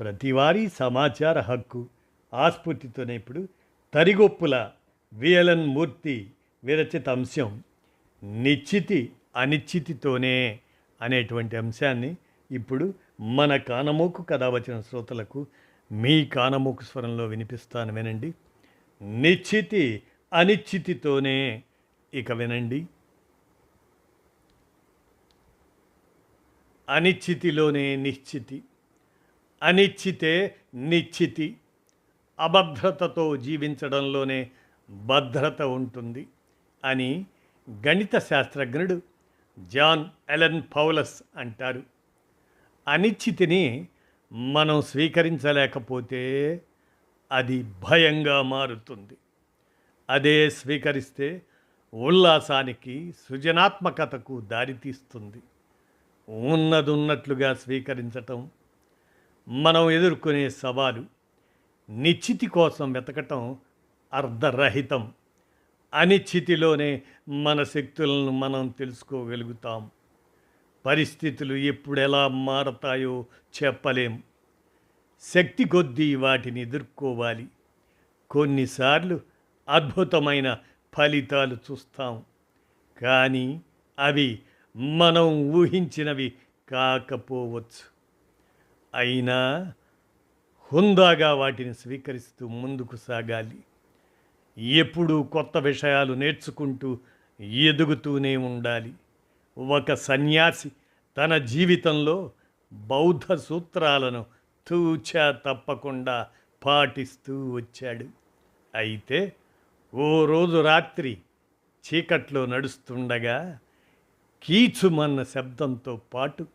ప్రతివారీ సమాచార హక్కు ఆస్ఫూర్తితోనే ఇప్పుడు తరిగొప్పుల వియలన్ మూర్తి విరచిత అంశం నిశ్చితి అనిశ్చితితోనే అనేటువంటి అంశాన్ని ఇప్పుడు మన కానమోకు కథ వచ్చిన శ్రోతలకు మీ కానమోకు స్వరంలో వినిపిస్తాను వినండి. నిశ్చితి అనిశ్చితితోనే ఇక వినండి. అనిశ్చితిలోనే నిశ్చితి అనిశ్చితే నిశ్చితి అభద్రతతో జీవించడంలోనే భద్రత ఉంటుంది అని గణిత శాస్త్రజ్ఞుడు జాన్ ఎలన్ పౌలస్ అంటారు. అనిశ్చితిని మనం స్వీకరించలేకపోతే అది భయంగా మారుతుంది. అదే స్వీకరిస్తే ఉల్లాసానికి సృజనాత్మకతకు దారితీస్తుంది. ఉన్నదున్నట్లుగా స్వీకరించటం మనం ఎదుర్కొనే సవాలు నిశ్చితి కోసం వెతకటం అర్ధరహితం. అనిశ్చితిలోనే మన శక్తులను మనం తెలుసుకోగలుగుతాం. పరిస్థితులు ఎప్పుడు ఎలా మారతాయో చెప్పలేం. శక్తి కొద్దీ వాటిని ఎదుర్కోవాలి. కొన్నిసార్లు అద్భుతమైన ఫలితాలు చూస్తాం. కానీ అవి మనం ఊహించినవి కాకపోవచ్చు. అయినా హుందాగా వాటిని స్వీకరిస్తూ ముందుకు సాగాలి. ఎప్పుడూ కొత్త విషయాలు నేర్చుకుంటూ ఎదుగుతూనే ఉండాలి. ఒక సన్యాసి తన జీవితంలో బౌద్ధ సూత్రాలను తూచా తప్పకుండా పాటిస్తూ వచ్చాడు. అయితే ఓ రోజు రాత్రి చీకట్లో నడుస్తుండగా కీచుమన్న శబ్దంతో పాటు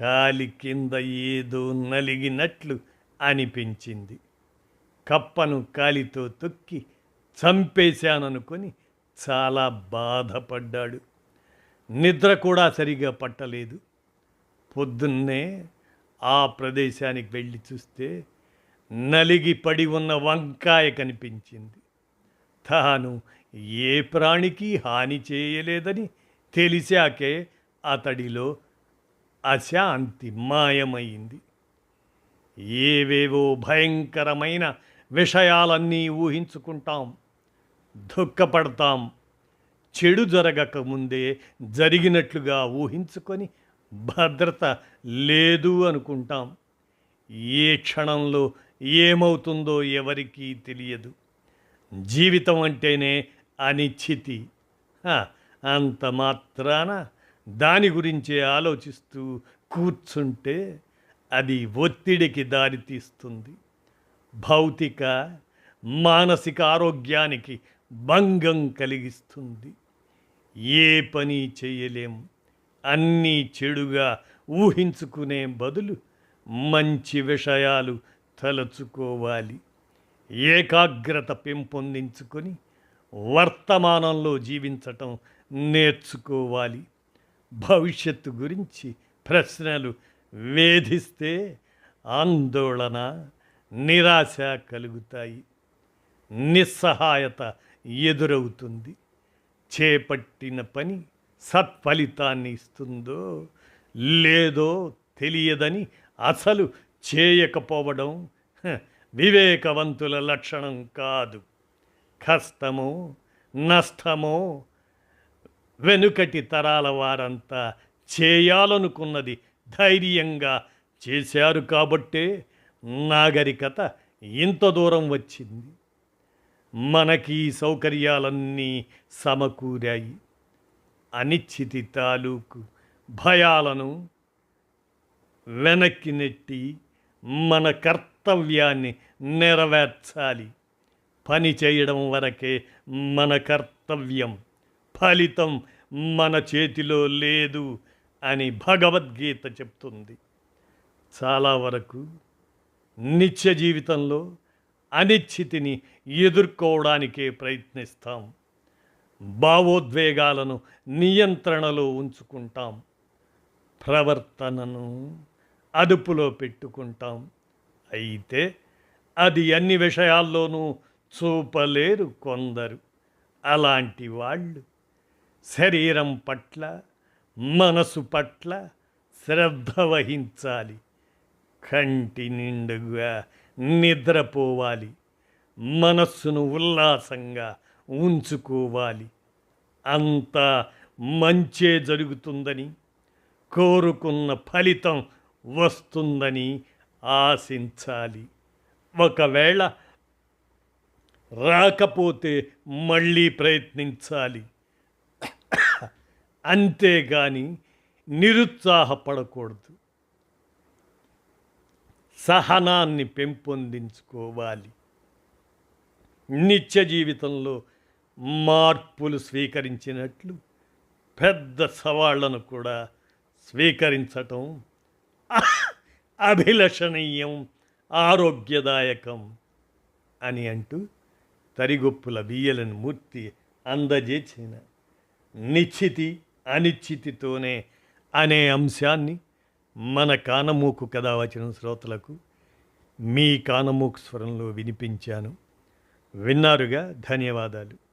కాలి కింద ఏదో నలిగినట్లు అనిపించింది. కప్పను కాలితో తొక్కి చంపేశాననుకొని చాలా బాధపడ్డాడు. నిద్ర కూడా సరిగా పట్టలేదు. పొద్దున్నే ఆ ప్రదేశానికి వెళ్ళి చూస్తే నలిగి పడి ఉన్న వంకాయ కనిపించింది. తాను ఏ ప్రాణికి హాని చేయలేదని తెలిసాకే అతడిలో అశాంతి మాయమైంది ఏవేవో భయంకరమైన విషయాలన్నీ ఊహించుకుంటాం దుఃఖపడతాం చెడు జరగక ముందే జరిగినట్లుగా ఊహించుకొని భద్రత లేదు అనుకుంటాం. ఏ క్షణంలో ఏమవుతుందో ఎవరికీ తెలియదు. జీవితం అంటేనే అనిశ్చితి. అంత మాత్రాన దాని గురించే ఆలోచిస్తూ కూర్చుంటే అది ఒత్తిడికి దారితీస్తుంది భౌతిక మానసిక ఆరోగ్యానికి భంగం కలిగిస్తుంది. ఏ పని చేయలేం. అన్నీ చెడుగా ఊహించుకునే బదులు మంచి విషయాలు తలచుకోవాలి. ఏకాగ్రత పెంపొందించుకొని వర్తమానంలో జీవించటం నేర్చుకోవాలి. భవిష్యత్తు గురించి ప్రశ్నలు వేధిస్తే ఆందోళన నిరాశ కలుగుతాయి. నిస్సహాయత ఎదురవుతుంది. చేపట్టిన పని సత్ఫలితాన్ని ఇస్తుందో లేదో తెలియదని అసలు చేయకపోవడం వివేకవంతుల లక్షణం కాదు. కష్టమో నష్టమో వెనుకటి తరాల వారంతా చేయాలనుకున్నది ధైర్యంగా చేశారు కాబట్టే నాగరికత ఇంత దూరం వచ్చింది. మనకి సౌకర్యాలన్నీ సమకూరాయి. అనిశ్చితి తాలూకు భయాలను వెనక్కి నెట్టి మన కర్తవ్యాన్ని నెరవేర్చాలి. పని చేయడం వరకే మన కర్తవ్యం. ఫలితం మన చేతిలో లేదు అని భగవద్గీత చెప్తుంది. చాలా వరకు నిత్య జీవితంలో అనిశ్చితిని ఎదుర్కోవడానికే ప్రయత్నిస్తాం. భావోద్వేగాలను నియంత్రణలో ఉంచుకుంటాం. ప్రవర్తనను అదుపులో పెట్టుకుంటాం. అయితే అది అన్ని విషయాల్లోనూ చూపలేరు కొందరు. అలాంటి వాళ్ళు శరీరం పట్ల మనసు పట్ల శ్రద్ధ వహించాలి. కంటి నిండుగా నిద్రపోవాలి. మనస్సును ఉల్లాసంగా ఉంచుకోవాలి. అంతా మంచే జరుగుతుందని కోరుకున్న ఫలితం వస్తుందని ఆశించాలి. ఒకవేళ రాకపోతే మళ్ళీ ప్రయత్నించాలి. అంతేగాని నిరుత్సాహపడకూడదు. సహనాన్ని పెంపొందించుకోవాలి. నిత్య జీవితంలో మార్పులు స్వీకరించినట్లు పెద్ద సవాళ్ళను కూడా స్వీకరించటం అభిలషణీయం ఆరోగ్యదాయకం అని అంటూ తరిగొప్పుల బియ్యలను మూర్తి అందజేసిన నిశ్చితి అనిశ్చితితోనే అనే అంశాన్ని మన కానమూకు కథ వచ్చిన శ్రోతలకు మీ కానమూకు స్వరంలో వినిపించాను. విన్నారుగా? ధన్యవాదాలు.